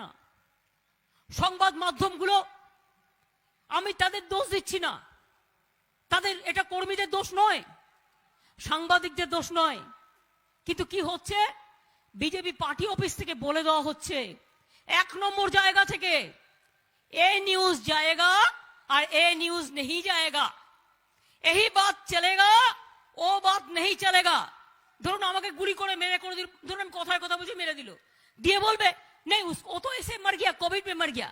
না। সংবাদ মাধ্যমগুলো আমি তাদের দোষ দিচ্ছি না। তাদের, এটা কর্মীদের দোষ নয়, সাংবাদিকদের দোষ নয়। কিন্তু কি হচ্ছে? বিজেপি পার্টি অফিস থেকে বলে দেওয়া হচ্ছে, এক নম্বর জায়গা থেকে এ নিউজ জায়গা আর এ নিউজ নেই জায়গা। এই বাদ চলেগা, ও বাদ নেই চলেগা। ধরুন আমাকে গুলি করে মেরে করে দিল। ধরুন আমি কথায় কথা বুঝে মেরে দিল। দিয়ে বলবে নেই ও তো এসে মার গিয়া কোভিড মে মার গিয়া।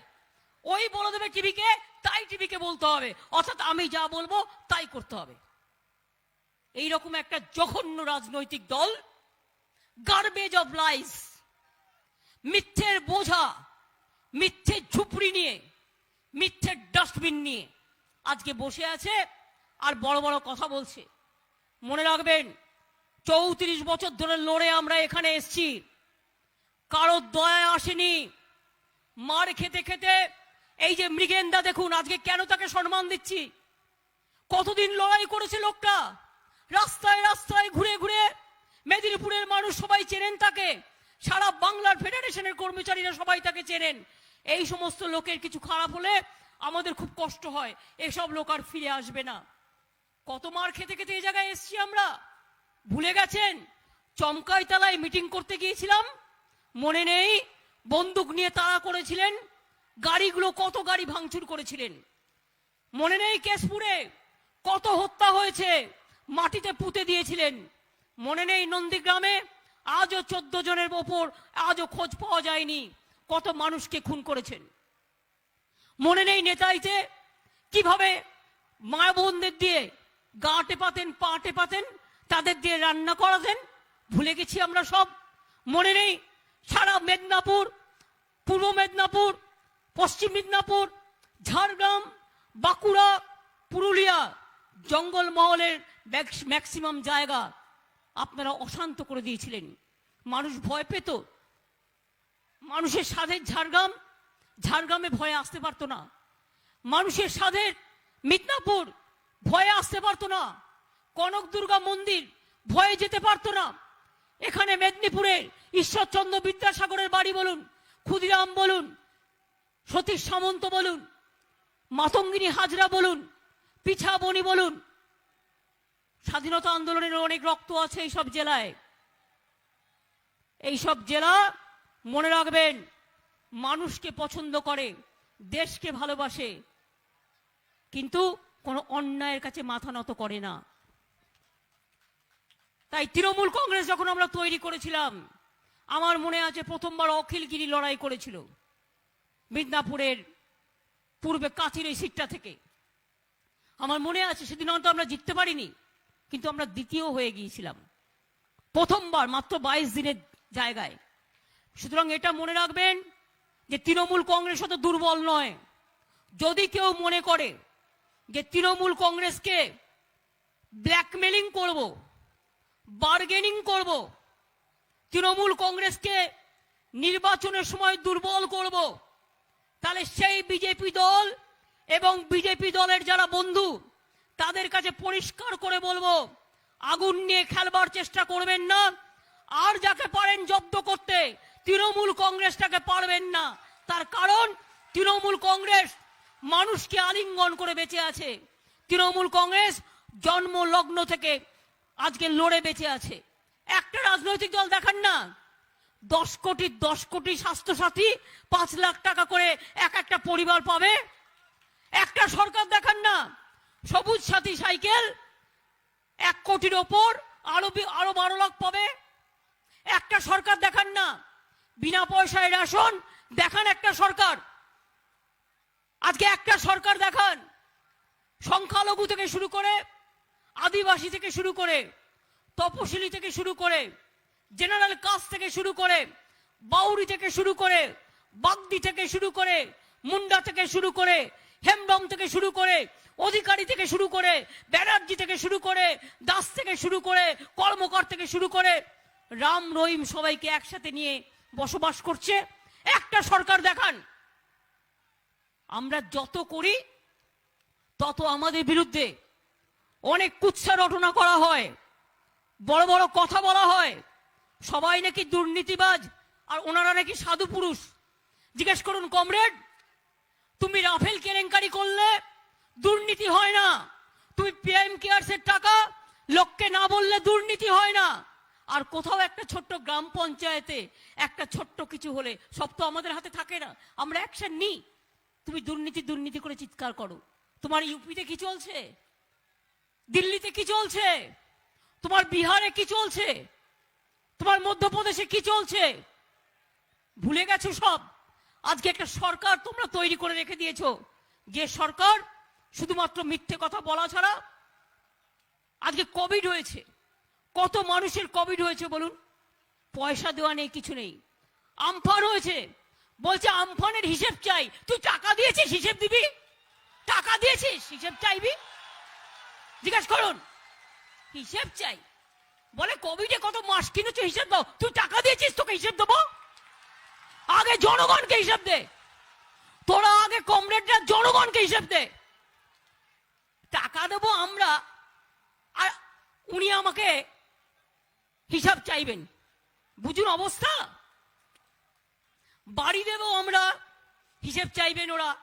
ওই বলে দেবে টিভিকে, তাই টিভিকে বলতে হবে। অর্থাৎ আমি যা বলব, তাই করতে হবে। এই রকম একটা জঘন্য রাজনৈতিক দল গার্বেজ অফ লাইস মিথ্যের বোঝা, মিথ্যের ঝুপড়ি নিয়ে, মিথ্যের ডাস্টবিন নিয়ে আজকে বসে আছে আর বড় বড় কথা বলছে। মনে রাখবেন, চৌত্রিশ বছর ধরে লড়ে আমরা এখানে এসছি। কারও দয়া আসেনি। মার খেতে খেতে এই যে মৃগেন্দা দেখুন, আজকে কেন তাকে সম্মান দিচ্ছি? কতদিন লড়াই করেছে লোকটা? রাস্তায় রাস্তায় ঘুরে ঘুরে মেদিনীপুরের মানুষ সবাই চেনেন তাকে। সারা বাংলার ফেডারেশনের কর্মচারীরা সবাই তাকে চেনেন। এই সমস্ত লোকের কিছু খারাপ হলে আমাদের খুব কষ্ট হয়। এসব লোক আর ফিরে আসবে না। কত মার খেতে খেতে এই জায়গায় এসছি আমরা? ভুলে গেছেন? চমকাই তালায় মিটিং করতে গিয়েছিলাম। মনে নেই, বন্দুক নিয়ে তাড়া করেছিলেন, গাড়িগুলো কত গাড়ি ভাঙচুর করেছিলেন। মনে নেই কেশপুরে কত হত্যা হয়েছে, মাটিতে পুঁতে দিয়েছিলেন। মনে নেই নন্দীগ্রামে আজও চোদ্দ জনের ওপর আজও খোঁজ পাওয়া যায়নি কত মানুষকে খুন করেছেন। মনে নেই নেতাইতে কীভাবে মা বোনদের দিয়ে গা টেপাতেন, পা টেপাতেন, তাদের দিয়ে রান্না করাতেন, ভুলে গেছি আমরা সব। মনে নেই সারা মেদিনীপুর, পূর্ব মেদিনীপুর, পশ্চিম মেদিনীপুর, ঝাড়গ্রাম, বাঁকুড়া, পুরুলিয়া জঙ্গলমহলের ম্যাক্সিমাম জায়গা আপনারা অশান্ত করে দিয়েছিলেন। মানুষ ভয় পেত। মানুষের সাধের ঝাড়গ্রাম, ঝাড়গ্রামে ভয়ে আসতে পারতো না। মানুষের সাধের মিদনাপুর, ভয়ে আসতে পারতো না। কনক দুর্গা মন্দির, ভয়ে যেতে পারতো না। এখানে মেদিনীপুরের ঈশ্বরচন্দ্র বিদ্যাসাগরের বাড়ি বলুন, ক্ষুদিরাম বলুন, সতীশ সামন্ত বলুন, মাতঙ্গিনী হাজরা বলুন পিছাবনি বলুন। স্বাধীনতা আন্দোলনের অনেক রক্ত আছে এই সব জেলায়। এই সব জেলা মনে রাখবেন, মানুষকে পছন্দ করে, দেশকে ভালোবাসে, কিন্তু কোনো অন্যায়ের কাছে মাথা নত করে না। তাই তৃণমূল কংগ্রেস যখন আমরা তৈরি করেছিলাম, আমার মনে আছে প্রথমবার অখিলগিরি লড়াই করেছিল মিদনাপুরের পূর্বে কাছির এই সিটটা থেকে। আমার মনে আছে সেদিন হয়তো আমরা জিততে পারিনি, কিন্তু আমরা দ্বিতীয় হয়ে গিয়েছিলাম। প্রথমবার মাত্র বাইশ দিনের জায়গায়। সুতরাং এটা মনে রাখবেন যে তৃণমূল কংগ্রেস অত দুর্বল নয়। যদি কেউ মনে করে যে তৃণমূল কংগ্রেসকে ব্ল্যাকমেলিং করব বার্গেনিং করব। তৃণমূল কংগ্রেসকে নির্বাচনের সময় দুর্বল করব। তাহলে সেই বিজেপি দল এবং বিজেপি দলের যারা বন্ধু, তাদের কাছে পরিষ্কার করে বলব, আগুন নিয়ে খেলবার চেষ্টা করবেন না। আর যাকে পারেন জব্দ করতে, তৃণমূল কংগ্রেসটাকে পারবেন না। তার কারণ, তৃণমূল কংগ্রেস মানুষকে আলিঙ্গন করে বেঁচে আছে। তৃণমূল কংগ্রেস জন্ম লগ্ন থেকে আজকে লড়ে বেঁচে আছে। একটা রাজনৈতিক দল দেখান না। দশ কোটি দশ কোটি স্বাস্থ্যসাথী পাঁচ লাখ টাকা করে এক একটা পরিবার পাবে। একটা সরকার দেখান না। সবুজ সাথী সাইকেল এক কোটির ওপর আরও আরও বারো লাখ পাবে। একটা সরকার দেখান না। বিনা পয়সায় রেশন দেখান একটা সরকার। আজকে একটা সরকার দেখান। সংখ্যালঘু থেকে শুরু করে আদিবাসী থেকে শুরু করে তপশিলি থেকে শুরু করে জেনারেল কাস্ট থেকে শুরু করে বাউরি থেকে শুরু করে বাগদি থেকে শুরু করে মুন্ডা থেকে শুরু করে হেমব্রম থেকে শুরু করে অধিকারী থেকে শুরু করে ব্যানার্জি থেকে শুরু করে দাস থেকে শুরু করে কর্মকর থেকে শুরু করে রাম রহিম সবাইকে একসাথে নিয়ে বসবাস করছে একটা সরকার দেখান আমরা যত করি তত আমাদের বিরুদ্ধে অনেক কুৎসা রটনা করা হয়, বড় বড় কথা বলা হয়, সবাই নাকি দুর্নীতিবাজ, আর ওনারা নাকি সাধু পুরুষ। জিজ্ঞেস করুন, কমরেড, তুমি রাফেল কেলেঙ্কারি করলে দুর্নীতি হয় না। তুমি পিএম কেয়ারসের টাকা লোককে না বললে দুর্নীতি হয় না। আর কোথাও একটা ছোট্ট গ্রাম পঞ্চায়েতে একটা ছোট্ট কিছু হলে সব তো আমাদের হাতে থাকে না। আমরা অ্যাকশন নিই। তুমি দুর্নীতি দুর্নীতি করে চিৎকার করো। তোমার ইউপিতে কি চলছে? দিল্লিতে কি চলছে? তোমার বিহারে কি চলছে? তোমার মধ্যপ্রদেশে কি চলছে? ভুলে গেছো সব? আজকে একটা সরকার তোমরা তৈরি করে রেখে দিয়েছ। যে সরকার শুধুমাত্র মিথ্যে কথা বলা ছাড়া আজকে কোভিড হয়েছে। কত মানুষের কোভিড হয়েছে বলুন? পয়সা দেওয়া নেই, কিছু নেই। আমফান হয়েছে। বলছে আমফানের হিসেব চাই। তুই টাকা দিয়েছিস হিসেব দিবি? টাকা দিয়েছিস হিসেব চাইবি? জিজ্ঞাসা করুন। হিসেব চাই। বলে, কোভিডে কত মাস কিনেছো হিসেব দাও। তুই টাকা দিয়েছিস তোকে হিসেব দেবো? আগে জনগণকে হিসেব দে। তোরা আগে কমরেডরা জনগণকে হিসেব দে। টাকা দেবো আমরা, আর উনি আমাকে হিসাব চাইবেন। বুঝুন অবস্থা? বাড়ি দেব আমরা, হিসেব চাইবেন ওরা।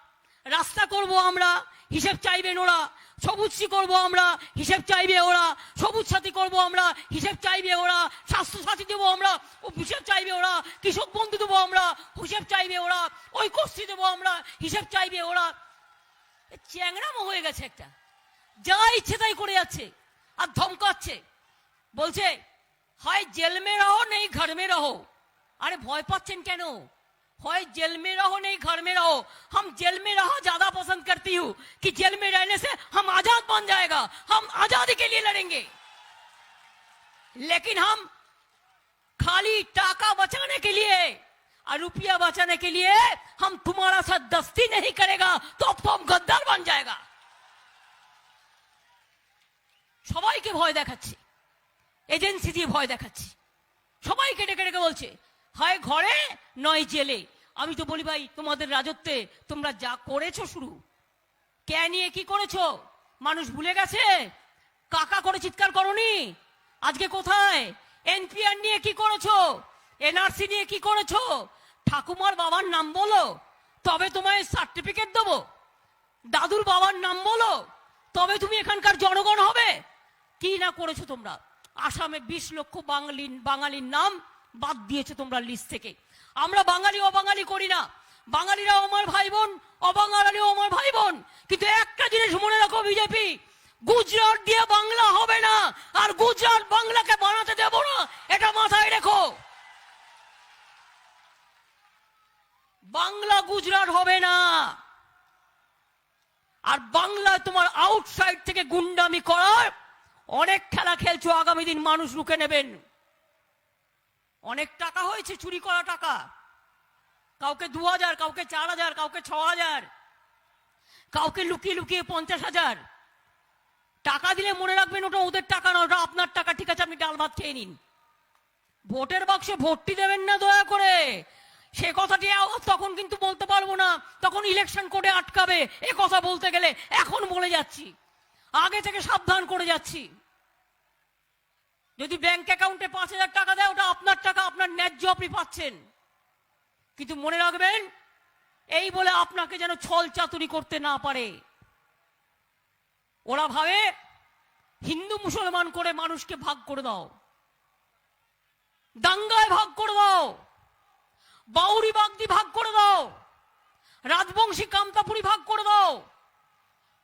রাস্তা করব আমরা হিসেব চাইবেন ওরা সবুজশ্রী করব আমরা, হিসেব চাইবে ওরা, সবুজ সাথী করব আমরা, হিসেব চাইবে ওরা, স্বাস্থ্য সাথী দেবো আমরা হিসেব চাইবে ওরা, কৃষক বন্ধু দেবো আমরা, হিসেব চাইবে ওরা, ঐক্যশ্রী দেবো আমরা, হিসেব চাইবে ওরা। চ্যাংরামো হয়ে গেছে একটা। যা ইচ্ছে তাই করে যাচ্ছে, আর ধমকাচ্ছে। বলছে, হয় জেলমে রহো, নেই ঘরমে রহো। আরে ভয় পাচ্ছেন কেন? হয় জেলমে রহো, নেই ঘরমে রহো। হাম জেলমে মে জাদা कि जेल में रहने से हम आजाद बन जाएगा हम आजादी के लिए लड़ेंगे लेकिन हम खाली टाका बचाने के लिए और रुपया बचाने के लिए हम तुम्हारा साथ दस्ती नहीं करेगा तो अब तो हम गद्दार बन जाएगा সবাইকে ভয় দেখাচ্ছে এজেন্সি দিয়ে ভয় দেখাচ্ছে সবাইকে ডেকে ডেকে বলছে হয় ঘরে নয় জেলে আমি তো বলি ভাই তোমাদের রাজত্বে তোমরা যা করেছো শুরু কে নিয়ে কি করেছ? মানুষ ভুলে গেছে? কাকা করে চিৎকার করনি? আজকে কোথায়? এনপিআর নিয়ে কি করেছ? এনআরসি নিয়ে কি করেছ? ঠাকুমার বাবার নাম বলো। তবে তোমায় সার্টিফিকেট দেবো। দাদুর বাবার নাম বলো। তবে তুমি এখানকার জনগণ হবে। কি না করেছ তোমরা? আসামে বিশ লক্ষ বাঙালি বাঙালির নাম বাদ দিয়েছ তোমরা লিস্ট থেকে। আমরা বাঙালি, অবাঙালি করি না। বাঙালিরাও আমার ভাই বোন অবাঙালিও আমার ভাই বোন কিন্তু একটা জিনিস মনে রাখো বিজেপি, গুজরাট দিয়ে বাংলা হবে না, আর গুজরাট বাংলাকে বানাতে দেব না, এটা মাথায় রেখো। বাংলা গুজরাট হবে না। আর বাংলায় তোমার আউটসাইড থেকে গুন্ডামি করার অনেক খেলা খেলছো, আগামী দিন মানুষ রুখে নেবেন। অনেক টাকা হয়েছে, চুরি করা টাকা। কাউকে দু হাজার কাউকে চার হাজার কাউকে ছ হাজার কাউকে লুকিয়ে লুকিয়ে পঞ্চাশ হাজার টাকা দিলে মনে রাখবেন ওটা ওদের টাকা না, ওটা আপনার টাকা, ঠিক আছে, আপনি ডাল ভাত খেয়ে নিন। ভোটের বাক্সে ভোটটি দেবেন না দয়া করে। সে কথাটি তখন কিন্তু বলতে পারব না, তখন ইলেকশন কোডে আটকাবে। এ কথা বলতে গেলে এখন বলে যাচ্ছি। আগে থেকে সাবধান করে যাচ্ছি। যদি ব্যাংক অ্যাকাউন্টে পাঁচ হাজার টাকা দেয়, ওটা আপনার টাকা, আপনার ন্যায্য আপনি পাচ্ছেন। কিন্তু মনে রাখবেন, এই বলে আপনাকে যেন ছল চাতুরি করতে না পারে। ওরা ভাবে, হিন্দু মুসলমান করে মানুষকে ভাগ করে দাও। দাঙ্গায় ভাগ করে দাও। বাউরি বাগদি ভাগ করে দাও। রাজবংশী কামতাপুরি ভাগ করে দাও।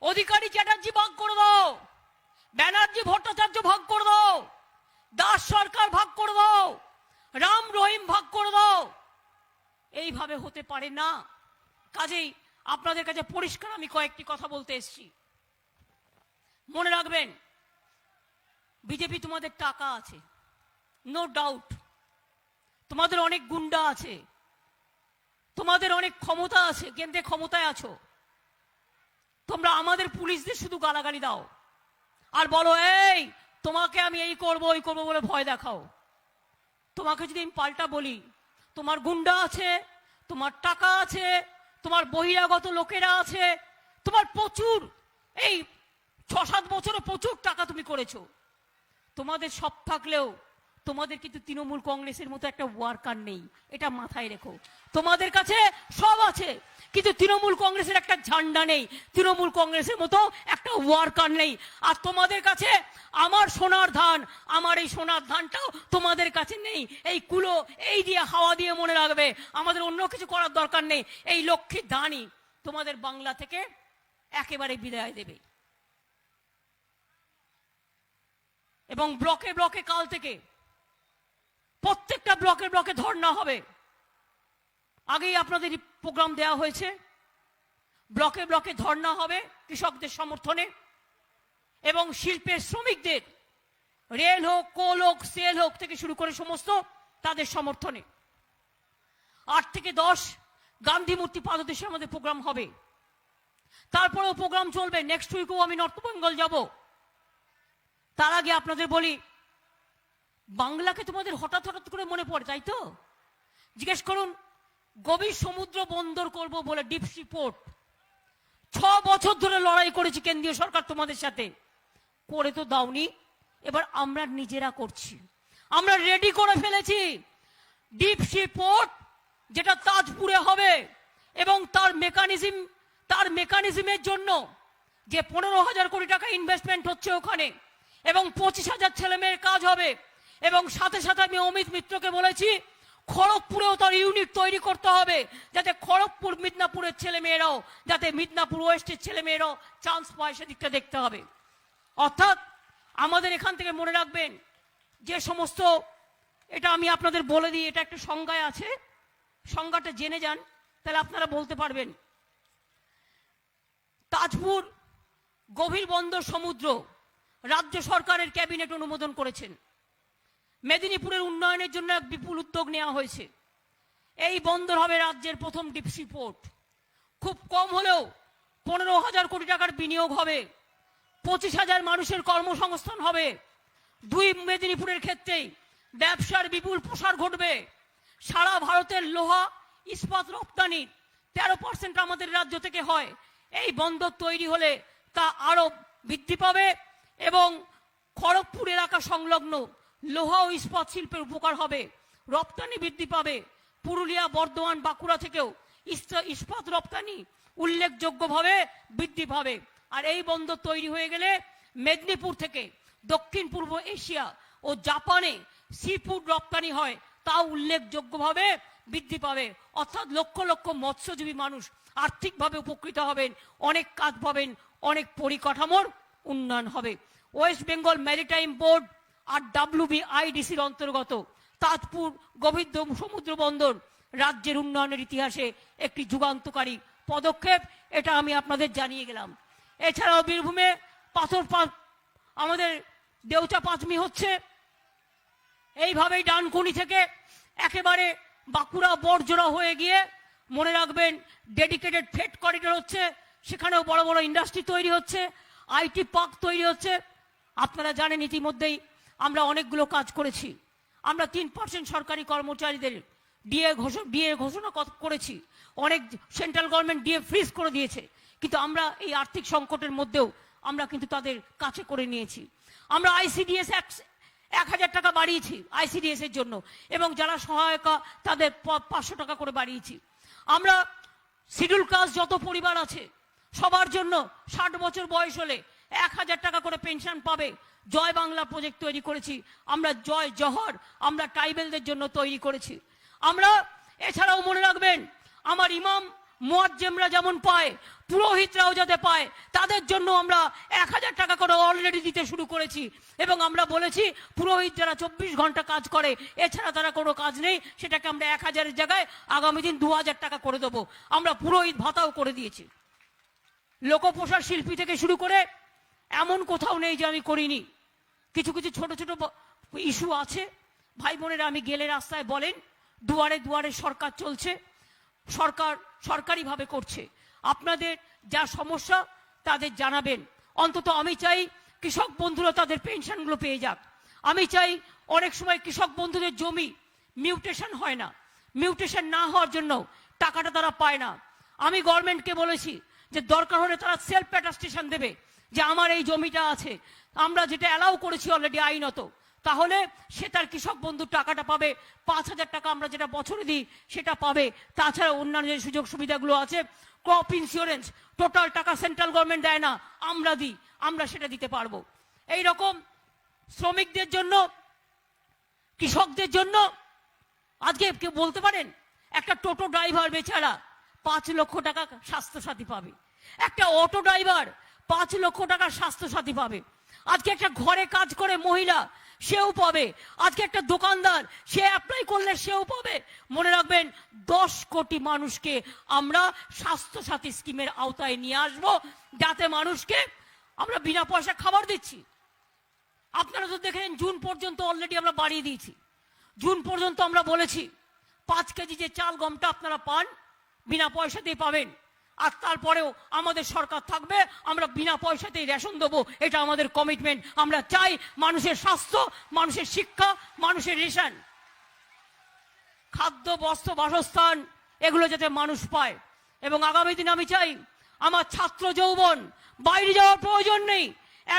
অধিকারী চ্যাটার্জি ভাগ করে দাও। ব্যানার্জি ভট্টাচার্য ভাগ করে দাও। দাস সরকার ভাগ করে দাও। রাম রহিম ভাগ করে দাও। এইভাবে হতে পারে না। কাজেই আপনাদের কাছে পরিষ্কার আমি কয়েকটি কথা বলতে এসেছি। মনে রাখবেন, বিজেপি তোমাদের টাকা আছে। নো ডাউট তোমাদের অনেক গুন্ডা আছে। তোমাদের অনেক ক্ষমতা আছে কেন্দ্রে ক্ষমতায় আছো। তোমরা আমাদের পুলিশদের শুধু গালাগালি দাও। আর বলো, এই, তোমাকে আমি এই করব, ওই করব বলে ভয় দেখাও। তোমাকে যদি আমি পাল্টা বলি তোমার গুন্ডা আছে, তোমার টাকা আছে, তোমার বহিরাগত লোকেরা আছে, তোমার প্রচুর, এই ছ সাত বছরে প্রচুর টাকা তুমি করেছ। তোমাদের সব থাকলেও তোমাদের কিন্তু তৃণমূল কংগ্রেসের মতো একটা ওয়ার্কার নেই। এটা মাথায় রেখো। তোমাদের কাছে সব আছে, কিন্তু তৃণমূল কংগ্রেসের একটা ঝান্ডা নেই। তৃণমূল কংগ্রেসের মতো একটা ওয়ার্কার নেই। আর তোমাদের কাছে আমার সোনার ধান, আমার এই সোনার ধানটাও তোমাদের কাছে নেই। এই কুলো, এই দিয়ে হাওয়া দিয়ে মনে রাখবে। আমাদের অন্য কিছু করার দরকার নেই। এই লক্ষ্মীর ধানই তোমাদের বাংলা থেকে একেবারে বিদায় দেবে। এবং ব্লকে ব্লকে কাল থেকে প্রত্যেকটা ব্লকে ব্লকে ধর্ণা হবে। আগেই আপনাদের প্রোগ্রাম দেওয়া হয়েছে। ব্লকে ব্লকে ধর্ণা হবে কৃষকদের সমর্থনে এবং শিল্পের শ্রমিকদের, রেল হোক, কোল হোক, সেল হোক থেকে শুরু করে সমস্ত তাদের সমর্থনে। আট থেকে দশ গান্ধী মূর্তি পাদদেশে আমাদের প্রোগ্রাম হবে। তারপরেও প্রোগ্রাম চলবে। নেক্সট উইকেও আমি নর্থ বেঙ্গল যাব। তার আগে আপনাদের বলি বাংলাকে তোমাদের হঠাৎ হঠাৎ করে মনে পড়ে, তাই তো? জিজ্ঞেস করুন, গভীর সমুদ্র বন্দর করব বলে ডিপসি পোর্ট। ছ বছর ধরে লড়াই করেছি কেন্দ্রীয় সরকার তোমাদের সাথে। করে তো দাওনি, এবার আমরা নিজেরা করছি। আমরা রেডি করে ফেলেছি ডিপসি পোর্ট, যেটা তাজপুরে হবে এবং তার মেকানিজম তার মেকানিজমের জন্য যে পনেরো হাজার কোটি টাকা ইনভেস্টমেন্ট হচ্ছে ওখানে এবং পঁচিশ হাজার ছেলেমেয়ের কাজ হবে এবং সাথে সাথে আমি অমিত মিত্রকে বলেছি, খড়গপুরেও তার ইউনিট তৈরি করতে হবে, যাতে খড়গপুর মিদনাপুরের ছেলে মেয়েরাও যাতে মিদনাপুর ওয়েস্টের ছেলে মেয়েরাও চান্স পায় সেদিকটা দেখতে হবে। অর্থাৎ আমাদের এখান থেকে মনে রাখবেন, যে সমস্ত, এটা আমি আপনাদের বলে দিই, এটা একটা সংজ্ঞায় আছে, সংজ্ঞাটা জেনে যান, তাহলে আপনারা বলতে পারবেন। তাজপুর গভীর বন্দর সমুদ্র রাজ্য সরকারের ক্যাবিনেট অনুমোদন করেছেন। মেদিনীপুরের উন্নয়নের জন্য এক বিপুল উদ্যোগ নেওয়া হয়েছে। এই বন্দর হবে রাজ্যের প্রথম ডিপসি পোর্ট। খুব কম হলেও পনেরো হাজার কোটি টাকার বিনিয়োগ হবে। পঁচিশ হাজার মানুষের কর্মসংস্থান হবে। দুই মেদিনীপুরের ক্ষেত্রেই ব্যবসার বিপুল প্রসার ঘটবে। সারা ভারতের লোহা, ইস্পাত রপ্তানি তেরো পার্সেন্ট আমাদের রাজ্য থেকে হয়। এই বন্দর তৈরি হলে তা আরও বৃদ্ধি পাবে এবং খড়গপুর এলাকা সংলগ্ন লোহা ও ইস্পাত শিল্পের উপকার হবে, রপ্তানি বৃদ্ধি পাবে। পুরুলিয়া, বর্ধমান, বাঁকুড়া থেকেও ইস্পাত রপ্তানি উল্লেখযোগ্যভাবে বৃদ্ধি পাবে। আর এই বন্দর তৈরি হয়ে গেলে মেদিনীপুর থেকে দক্ষিণ পূর্ব এশিয়া ও জাপানে সি ফুড রপ্তানি হয় তা উল্লেখযোগ্যভাবে বৃদ্ধি পাবে। অর্থাৎ লক্ষ লক্ষ মৎস্যজীবী মানুষ আর্থিকভাবে উপকৃত হবেন, অনেক কাজ পাবেন, অনেক পরিকাঠামোর উন্নয়ন হবে। ওয়েস্ট বেঙ্গল ম্যারিটাইম বোর্ড আর ডাব্লিউবিআইডিসির অন্তর্গত তাজপুর গোবিন্দ সমুদ্র বন্দর রাজ্যের উন্নয়নের ইতিহাসে একটি যুগান্তকারী পদক্ষেপ, এটা আমি আপনাদের জানিয়ে গেলাম। এছাড়াও বীরভূমে পাথর আমাদের দেউচা পাঁচমি হচ্ছে। এইভাবেই ডানকুনি থেকে একেবারে বাঁকুড়া বড়জোড়া হয়ে গিয়ে মনে রাখবেন ডেডিকেটেড ফেড করিডোর হচ্ছে। সেখানেও বড় বড় ইন্ডাস্ট্রি তৈরি হচ্ছে। আইটি পার্ক তৈরি হচ্ছে। আপনারা জানেন ইতিমধ্যেই আমরা অনেকগুলো কাজ করেছি। আমরা তিন পার্সেন্ট সরকারি কর্মচারীদের ডিএ ঘোষণা ডিএ ঘোষণা করেছি। অনেক সেন্ট্রাল গভর্নমেন্ট ডিএ ফ্রিজ করে দিয়েছে। কিন্তু আমরা এই আর্থিক সংকটের মধ্যেও আমরা কিন্তু তাদের কাছে করে নিয়েছি। আমরা আইসিডিএস এক হাজার টাকা বাড়িয়েছি আইসিডিএস এর জন্য। এবং যারা সহায়তা তাদের পাঁচশো টাকা করে বাড়িয়েছি। আমরা শিডিউল কাস্ট যত পরিবার আছে, সবার জন্য ষাট বছর বয়স হলে এক হাজার টাকা করে পেনশন পাবে। জয় বাংলা প্রজেক্ট তৈরি করেছি। আমরা জয় জহর আমরা ট্রাইবেলদের জন্য তৈরি করেছি। আমরা, এছাড়াও মনে রাখবেন, আমার ইমাম মুয়াজ্জেমরা যেমন পায়, পুরোহিতরাও যাতে পায়, তাদের জন্য আমরা এক হাজার টাকা করে অলরেডি দিতে শুরু করেছি। এবং আমরা বলেছি, পুরোহিত যারা চব্বিশ ঘণ্টা কাজ করে, এছাড়া তারা কোনো কাজ নেই, সেটাকে আমরা এক হাজারের জায়গায় আগামী দিন দু হাজার টাকা করে দেবো। আমরা পুরোহিত ভাতাও করে দিয়েছি। লোকপ্রসার শিল্পী থেকে শুরু করে এমন কোথাও নেই যে আমি করিনি। কিছু কিছু ছোট ছোট ইস্যু আছে। ভাই বোনেরা আমি গেলে রাস্তায় বলেন, দুয়ারে দুয়ারে সরকার চলছে, সরকার সরকারিভাবে করছে। আপনাদের যা সমস্যা, তাদের জানাবেন। অন্তত আমি চাই কৃষক বন্ধুরা তাদের পেনশনগুলো পেয়ে যাক। আমি চাই অনেক সময় কৃষক বন্ধুদের জমি মিউটেশন হয় না। মিউটেশন না হওয়ার জন্য টাকাটা তারা পায় না। আমি গভর্নমেন্টকে বলেছি যে দরকার হলে তারা সেলফ অ্যাটাস্টেশন দেবে। যে আমার এই জমিটা আছে, আমরা যেটা অ্যালাউ করেছি অলরেডি আইনত, তাহলে সে তার কৃষক বন্ধুর টাকাটা পাবে, পাঁচ হাজার টাকা আমরা যেটা বছরে দিই, সেটা পাবে। তাছাড়া অন্যান্য যে সুযোগ সুবিধাগুলো আছে ক্রপ ইন্স্যুরেন্স টোটাল টাকা সেন্ট্রাল গভর্নমেন্ট দেয় না, আমরা দিই, আমরা সেটা দিতে পারব। এই রকম শ্রমিকদের জন্য, কৃষকদের জন্য, আজকে কেউ বলতে পারেন? একটা টোটো ড্রাইভার বেচারা পাঁচ লক্ষ টাকা স্বাস্থ্যসাথী পাবে। একটা অটো ড্রাইভার পাঁচ লক্ষ টাকা স্বাস্থ্যসাথী পাবে। আজকে একটা ঘরে কাজ করে মহিলা, সেও পাবে। আজকে একটা দোকানদার, সে অ্যাপ্লাই করলে সেও পাবে। মনে রাখবেন, দশ কোটি মানুষকে আমরা স্বাস্থ্যসাথী স্কিমের আওতায় নিয়ে আসব, যাতে মানুষকে আমরা বিনা পয়সা খাবার দিচ্ছি। আপনারা তো দেখেন জুন পর্যন্ত অলরেডি আমরা বাড়িয়ে দিয়েছি। জুন পর্যন্ত আমরা বলেছি, পাঁচ কেজি যে চাল গমটা আপনারা পান, বিনা পয়সাতেই পাবেন। আর তারপরেও আমাদের সরকার থাকবে, আমরা বিনা পয়সাতেই রেশন দেবো, এটা আমাদের কমিটমেন্ট আমরা চাই মানুষের স্বাস্থ্য, মানুষের শিক্ষা, মানুষের রেশন। খাদ্য, বস্ত্র, বাসস্থান, এগুলো যাতে মানুষ পায়। এবং আগামী দিন আমি চাই আমার ছাত্র যৌবন বাইরে যাওয়ার প্রয়োজন নেই,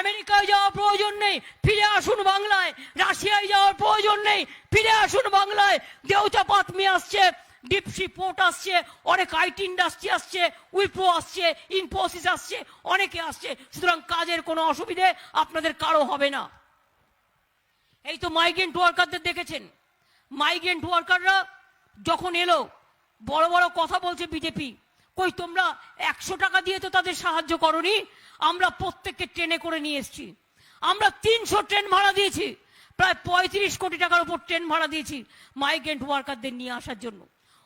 আমেরিকায় যাওয়ার প্রয়োজন নেই, ফিরে আসুন বাংলায়, রাশিয়ায় যাওয়ার প্রয়োজন নেই, ফিরে আসুন বাংলায়। দেউচাপাত নিয়ে আসছে ডিপসি পোর্ট আসছে, অনেক আইটি ইন্ডাস্ট্রি আসছে উইপ্রো আসছে ইনফোসিস আসছে, অনেকে আসছে। সুতরাং কাজের কোনো অসুবিধে আপনাদের কারও হবে না। এই তো মাইগ্রেন্ট ওয়ার্কারদের দেখেছেন। মাইগ্রেন্ট ওয়ার্কাররা যখন এলো, বড় বড় কথা বলছে বিজেপি কই, তোমরা একশো টাকা দিয়ে তো তাদের সাহায্য করনি, আমরা প্রত্যেককে ট্রেনে করে নিয়ে এসেছি। আমরা তিনশো ট্রেন ভাড়া দিয়েছি, প্রায় পঁয়ত্রিশ কোটি টাকার উপর ট্রেন ভাড়া দিয়েছি মাইগ্রেন্ট ওয়ার্কারদের নিয়ে আসার জন্য।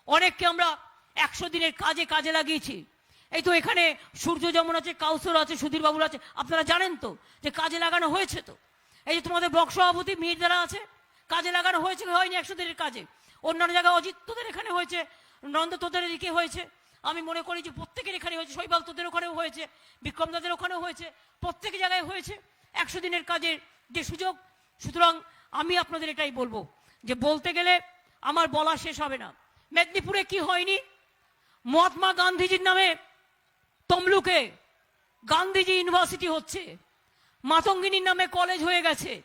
অনেককে আমরা একশো দিনের কাজে কাজে লাগিয়েছি। এই তো এখানে সূর্য যেমন আছে, কাউসর আছে সুধীর বাবুর আছে। আপনারা জানেন তো যে কাজে লাগানো হয়েছে তো। এই যে তোমাদের ব্লক সভাপতি যারা আছে, কাজে লাগানো হয়েছে হয়নি একশো দিনের কাজে? অন্যান্য জায়গায় অজিত তোদের এখানে হয়েছে নন্দ তোদের এদিকে হয়েছে। আমি মনে করি যে প্রত্যেকের এখানে হয়েছে শৈবাল তোদের ওখানেও হয়েছে বিক্রম দাদের ওখানেও হয়েছে, প্রত্যেক জায়গায় হয়েছে। একশো দিনের কাজের যে সুযোগ, সুতরাং আমি আপনাদের এটাই বলব যে বলতে গেলে আমার বলা শেষ হবে না। মেদিনীপুরে কি হয়নি? মহাত্মা গান্ধীজির নামে তমলুকে গান্ধীজি ইউনিভার্সিটি হচ্ছে। মাতঙ্গিনীর নামে কলেজ হয়ে গেছে।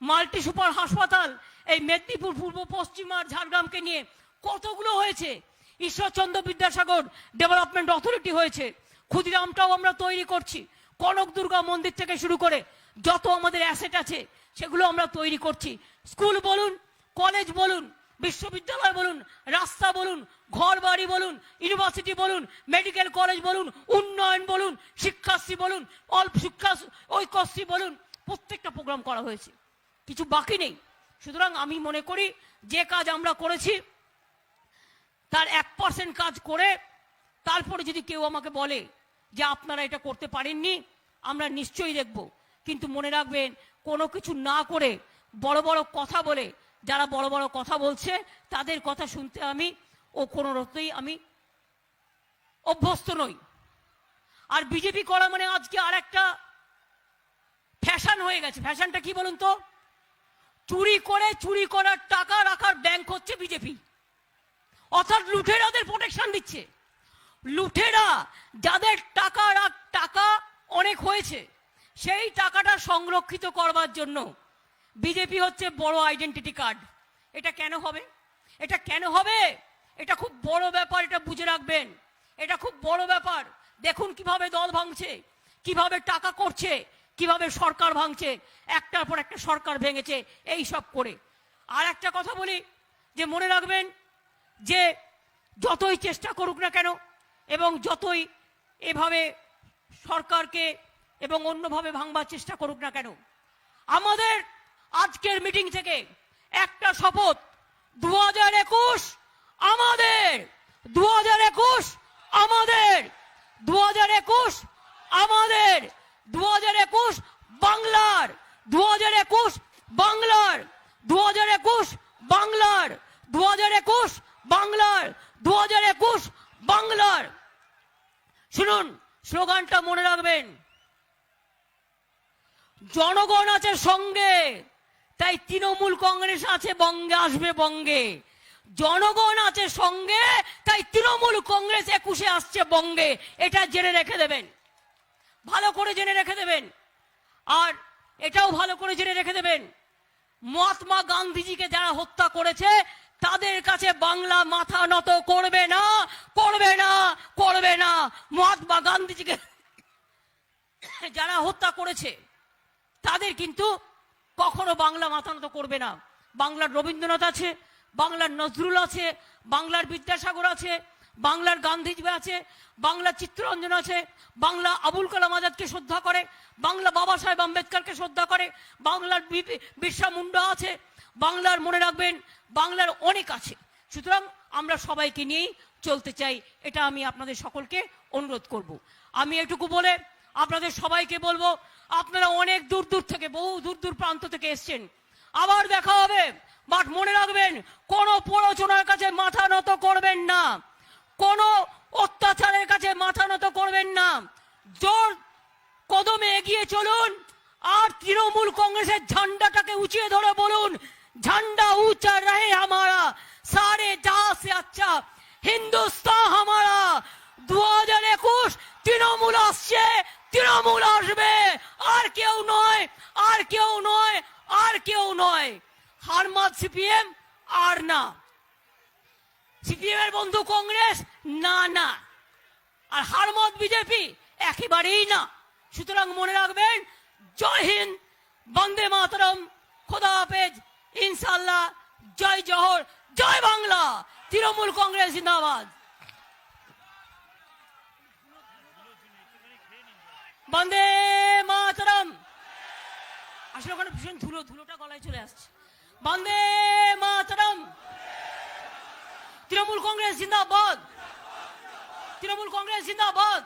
মাল্টি সুপার হাসপাতাল এই মেদিনীপুর পূর্ব পশ্চিম আর ঝাড়গ্রামকে নিয়ে কতগুলো হয়েছে? ঈশ্বরচন্দ্র বিদ্যাসাগর ডেভেলপমেন্ট অথরিটি হয়েছে। ক্ষুদিরামটাও আমরা তৈরি করছি। কনক দুর্গা মন্দির থেকে শুরু করে যত আমাদের অ্যাসেট আছে, সেগুলো আমরা তৈরি করছি। স্কুল বলুন, কলেজ বলুন বিশ্ববিদ্যালয় বলুন, রাস্তা বলুন ঘর বাড়ি বলুন ইউনিভার্সিটি বলুন মেডিকেল কলেজ বলুন, উন্নয়ন বলুন, শিক্ষাশ্রী বলুন, অল্প শিক্ষা, ঐক্যশ্রী বলুন, প্রত্যেকটা প্রোগ্রাম করা হয়েছে। কিছু বাকি নেই। সুতরাং আমি মনে করি যে কাজ আমরা করেছি, তার এক পার্সেন্ট কাজ করে, তারপরে যদি কেউ আমাকে বলে যে আপনারা এটা করতে পারেননি, আমরা নিশ্চয়ই দেখব। কিন্তু মনে রাখবেন, কোনো কিছু না করে বড় বড় কথা বলে যারা বড় বড় কথা বলছে, তাদের কথা শুনতে আমি ও কোনো রতেই আমি অভ্যস্ত নই। আর বিজেপি করা মানে আজকে আর একটা ফ্যাশন হয়ে গেছে। ফ্যাশনটা কি বলুন তো? চুরি করে চুরি করার টাকা রাখার ব্যাংক হচ্ছে বিজেপি। অর্থাৎ লুঠেরাদের প্রোটেকশন দিচ্ছে। লুঠেরা, যাদের টাকা টাকা অনেক হয়েছে, সেই টাকাটা সংরক্ষিত করবার জন্য বিজেপি হচ্ছে বড় আইডেন্টিটি কার্ড এটা কেন হবে? এটা কেন হবে? এটা খুব বড় ব্যাপার, এটা বুঝে রাখবেন। এটা খুব বড় ব্যাপার। দেখুন কীভাবে দল ভাঙছে, কীভাবে টাকা করছে, কীভাবে সরকার ভাঙছে। একটার পর একটা সরকার ভেঙেছে, এই সব করে। আর একটা কথা বলি, যে মনে রাখবেন, যে যতই চেষ্টা করুক না কেন, এবং যতই এভাবে সরকারকে এবং অন্যভাবে ভাঙবার চেষ্টা করুক না কেন, আমাদের আজকের মিটিং থেকে একটা শপথ দু হাজার একুশ আমাদের দু হাজার একুশ আমাদের দু হাজার একুশ আমাদের দু হাজার একুশ বাংলার দু হাজার একুশ বাংলার দু হাজার একুশ বাংলার দু হাজার একুশ বাংলার দু হাজার একুশ বাংলার। শুনুন, স্লোগানটা মনে রাখবেন। জনগণ আছে সঙ্গে। তৃণমূল কংগ্রেস আছে, বঙ্গে আসবে বঙ্গে। জনগণ আছে সঙ্গে, তাই তৃণমূল কংগ্রেস একুশে আসছে বঙ্গে। এটা জেনে রেখে দেবেন। ভালো করে জেনে রেখে দেবেন। আর এটাও ভালো করে জেনে রেখে দেবেন। মহাত্মা গান্ধীজিকে যারা হত্যা করেছে, তাদের কাছে বাংলা মাথা নত করবে না করবে না করবে না। মহাত্মা গান্ধীজিকে যারা হত্যা করেছে, তাদের কিন্তু কখনো বাংলা মাথা নত করবে না। বাংলার রবীন্দ্রনাথ আছে, বাংলার নজরুল আছে, বাংলার বিদ্যাসাগর আছে, বাংলার গান্ধীজি আছে, বাংলার চিত্তরঞ্জন আছে, বাংলা আবুল কালাম আজাদকে শ্রদ্ধা করে, বাংলা বাবা সাহেব আম্বেদকরকে শ্রদ্ধা করে, বাংলার বিরসা মুন্ডা আছে, বাংলার মনে রাখবেন, বাংলার অনেক আছে। সুতরাং আমরা সবাইকে নিয়েই চলতে চাই, এটা আমি আপনাদের সকলকে অনুরোধ করব। আমি এটুকু বলে আপনাদের সবাইকে বলব আপনারা অনেক দূর দূর থেকে বহু দূর দূর প্রান্ত থেকে এসছেন আবার দেখা হবে বাট মনে রাখবেন কোন প্ররোচনার কাছে মাথা নত করবেন না কোন অত্যাচারের কাছে মাথা নত করবেন না জোর কদমে এগিয়ে চলুন আর তৃণমূল কংগ্রেসের ঝান্ডাটাকে উঁচিয়ে ধরে বলুন ঝান্ডা উঁচা রহে हमारा सारे जहां से अच्छा হিন্দুস্তান হামারা দু হাজার একুশ তৃণমূল আসছে তৃণমূল আসবে। আর কেউ নয়, আর কেউ নয়, আর কেউ নয়। হারমাত সিপিএম আর না। সিপিএম এর বন্ধু কংগ্রেস, না না। আর হারমত বিজেপি একেবারেই না। সুতরাং মনে রাখবেন, জয় হিন্দ, বন্দে মাতরম, খোদা হাফেজ ইনশাল্লাহ জয় জহর, জয় বাংলা, তৃণমূল কংগ্রেস জিন্দাবাদ। বন্দে মাতরম। আসলে ওখানে ভীষণ ধুলো ধুলোটা গলায় চলে আসছে। বন্দে মাতরম। তৃণমূল কংগ্রেস জিন্দাবাদ। তৃণমূল কংগ্রেস জিন্দাবাদ।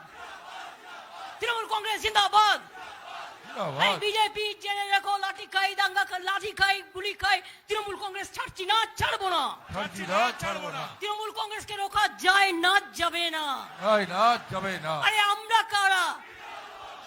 তৃণমূল কংগ্রেস জিন্দাবাদ। বিজেপি জেনে রাখো লাঠি খাই দাঙ্গা খাই লাঠি খাই গুলি খাই। তৃণমূল কংগ্রেস ছাড়ছি না ছাড়বো না। ছাড়বো না। তৃণমূল কংগ্রেসকে রোকা যায় না যাবে না যাবে না। আরে আমরা কারা?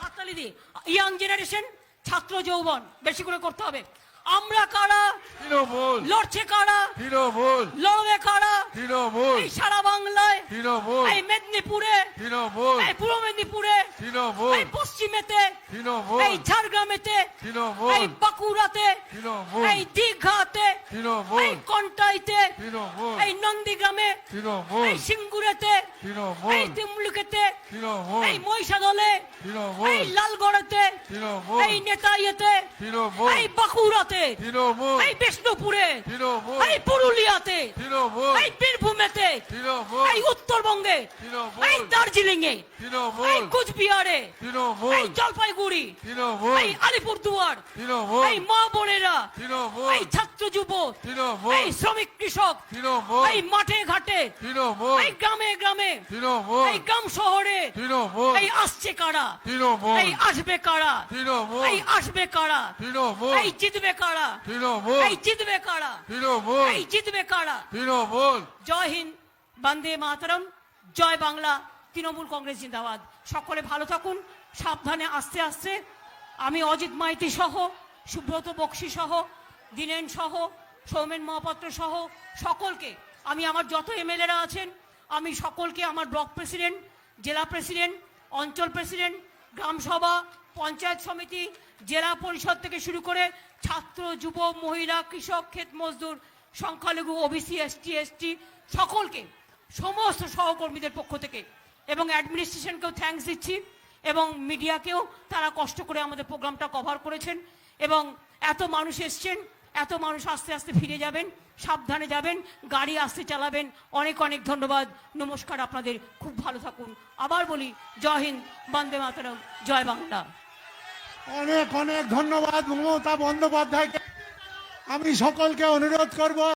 হাততালি দিই। ইয়াং জেনারেশন ছাত্র যৌবন বেশি করে করতে হবে। আমরা কারা তৃণমূল লড়ছে কারা তৃণমূল লড়বে কারা তৃণমূল এই সারা বাংলায় তৃণমূল এই মেদিনীপুরে তৃণমূল এই পূর্ব মেদিনীপুরে তৃণমূল এই পশ্চিমেতে তৃণমূল এই ঝাড়গ্রামেতে তৃণমূল এই বাঁকুড়াতে তৃণমূল এই দীঘাতে তৃণমূল এই কন্টাইতে তৃণমূল এই নন্দীগ্রামে তৃণমূল এই সিঙ্গুরেতে তৃণমূল এই তিমলুকেতে তৃণমূল এই মহিষাদলে তৃণমূল এই লালগড়েতে তৃণমূল এই নেতাইয়েতে তৃণমূল এই বাঁকুড়াতে তৃণমূল এই বিষ্ণুপুরে। এই পুরুলিয়াতে। এই বীরভূমেতে। এই উত্তরবঙ্গে এই দার্জিলিং এ এই কুচবিহারে এই জলপাইগুড়ি এই আলিপুরদুয়ার এই মা বোনেরা এই ছাত্র যুব এই শ্রমিক কৃষক এই মাঠে ঘাটে এই গ্রামে গ্রামে এই গ্রাম শহরে এই আসছে কারা এই আসবে কারা এই আসবে কারা এই জিতবে কারা এই জিতবে কারা এই জিতবে কারা জয় হিন্দ বন্দে মাতরম। জয় বাংলা, তৃণমূল কংগ্রেস জিন্দাবাদ। সকলে ভালো থাকুন, সাবধানে আস্তে আস্তে। আমি অজিত মাইতি সহ, সুব্রত বক্সি সহ, দীনেন সহ, সৌমেন মহাপাত্র সহ, সকলকে আমি আমার যত এমএলএরা আছেন, আমি সকলকে আমার ব্লক প্রেসিডেন্ট, জেলা প্রেসিডেন্ট, অঞ্চল প্রেসিডেন্ট, গ্রাম সভা, পঞ্চায়েত সমিতি, জেলা পরিষদ থেকে শুরু করে ছাত্র যুব মহিলা, কৃষক, ক্ষেত মজদুর, সংখ্যালঘু, ওবিসি, এসটি এসটি, সকলকে সমস্ত সহকর্মীদের পক্ষ থেকে এবং অ্যাডমিনিস্ট্রেশনকেও থ্যাঙ্কস দিচ্ছি এবং মিডিয়াকেও তারা কষ্ট করে আমাদের প্রোগ্রামটা কভার করেছেন এবং এত মানুষ এসছেন, এত মানুষ আস্তে আস্তে ফিরে যাবেন, সাবধানে যাবেন, গাড়ি আস্তে চালাবেন। অনেক অনেক ধন্যবাদ। নমস্কার আপনাদের। খুব ভালো থাকুন। আবার বলি, জয় হিন্দ, বন্দে মাতরম, জয় বাংলা। অনেক অনেক ধন্যবাদ মমতা বন্দ্যোপাধ্যায়কে। আমি সকলকে অনুরোধ করব